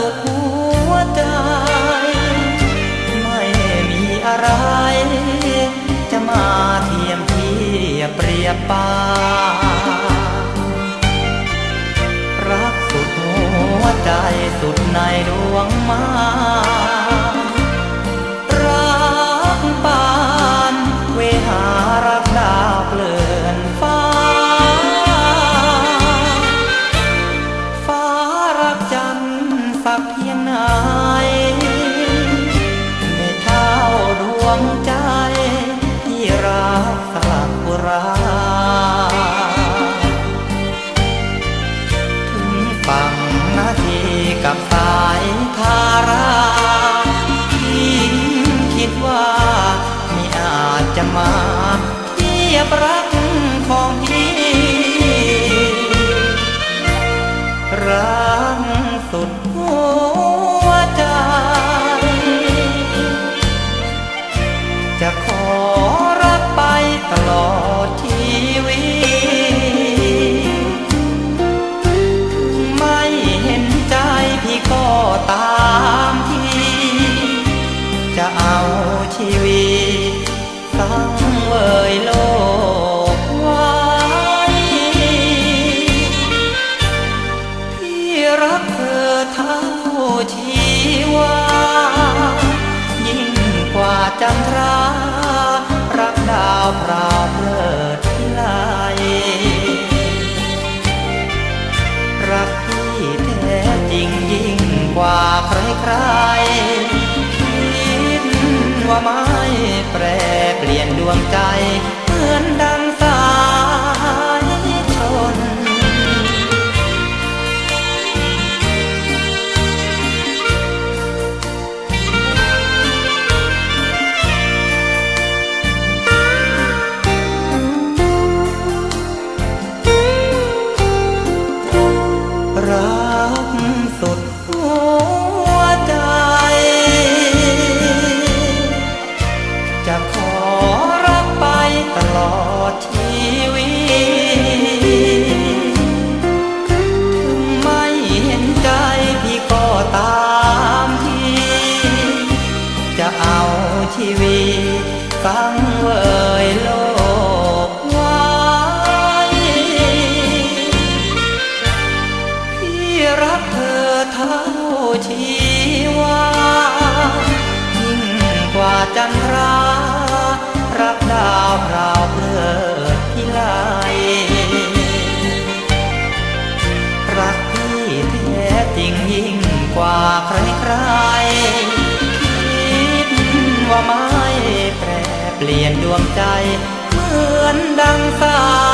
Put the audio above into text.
สุดหัวใจ ไม่มีอะไร จะมาเทียมเทียบเปรียบปารักสุดหัวใจสุดในดวงมา วงใจที่รักสลักบุราถึงฝั่งนาทีกับสายทารายิ่งคิดว่าไม่อาจจะมาเทียบรักของพี่รักสุด ว่าไม่แปรเปลี่ยนดวงใจ ว่าใครใครคิดว่าไม่แปรเปลี่ยนดวงใจ เหมือนดังสา